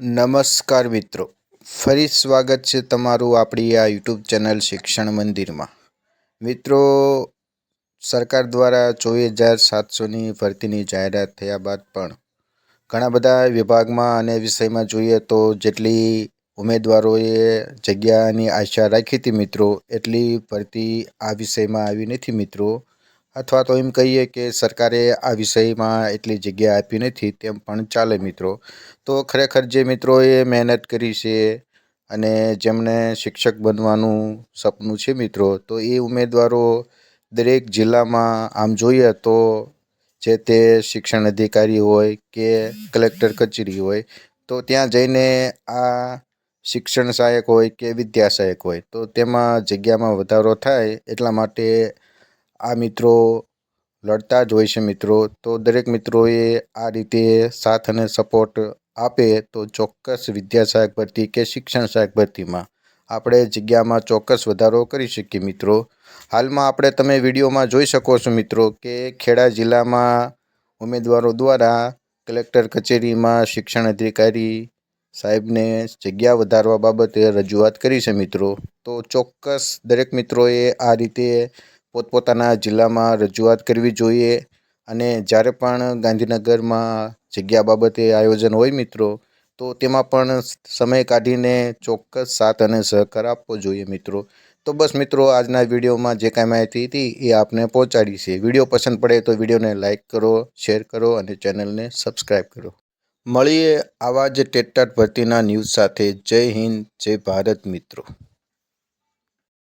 નમસ્કાર મિત્રો. ફરી સ્વાગત છે તમારું આપણી આ યુટ્યુબ ચેનલ શિક્ષણ મંદિરમાં. મિત્રો, સરકાર દ્વારા ચોવીસ હજાર સાતસોની ભરતીની જાહેરાત થયા બાદ પણ ઘણા બધા વિભાગમાં અને વિષયમાં જોઈએ તો જેટલી ઉમેદવારોએ જગ્યાની આશા રાખી હતી મિત્રો, એટલી ભરતી આ વિષયમાં આવી નથી મિત્રો. અથવા તો એમ કહીએ કે સરકારે આ વિષયમાં એટલી જગ્યા આપી નથી, તેમ પણ ચાલે મિત્રો. તો ખરેખર જે મિત્રોએ મહેનત કરી છે અને જેમને શિક્ષક બનવાનું સપનું છે મિત્રો, તો એ ઉમેદવારો દરેક જિલ્લામાં આમ જોઈએ તો જે તે શિક્ષણ અધિકારી હોય કે કલેક્ટર કચેરી હોય, તો ત્યાં જઈને આ શિક્ષણ સહાયક હોય કે વિદ્યા સહાયક હોય, તો તેમાં જગ્યામાં વધારો થાય એટલા માટે આ મિત્રો લડતા જ હોય છે મિત્રો. તો દરેક મિત્રોએ આ રીતે સાથ અને સપોર્ટ આપે તો ચોક્કસ વિદ્યા સહાયક ભરતી કે શિક્ષણ સહાયક ભરતીમાં આપણે જગ્યામાં ચોક્કસ વધારો કરી શકીએ મિત્રો. હાલમાં આપણે તમે વિડીયોમાં જોઈ શકો છો મિત્રો કે ખેડા જિલ્લામાં ઉમેદવારો દ્વારા કલેક્ટર કચેરીમાં શિક્ષણ અધિકારી સાહેબને જગ્યા વધારવા બાબતે રજૂઆત કરી છે મિત્રો. તો ચોક્કસ દરેક મિત્રોએ આ રીતે પોતપોતાના જિલ્લામાં રજૂઆત કરવી જોઈએ. અને જ્યારે પણ ગાંધીનગરમાં જગ્યા બાબતે આયોજન હોય મિત્રો, તો તેમાં પણ સમય કાઢીને ચોક્કસ સાથ અને સહકાર આપવો જોઈએ મિત્રો. તો બસ મિત્રો, આજના વિડીયોમાં જે કાંઈ માહિતી હતી એ આપને પહોંચાડી છે. વીડિયો પસંદ પડે તો વિડીયોને લાઇક કરો, શેર કરો અને ચેનલને સબસ્ક્રાઈબ કરો. મળીએ આવા જ ટેટાટ ભરતીના ન્યૂઝ સાથે. જય હિન્દ, જય ભારત મિત્રો.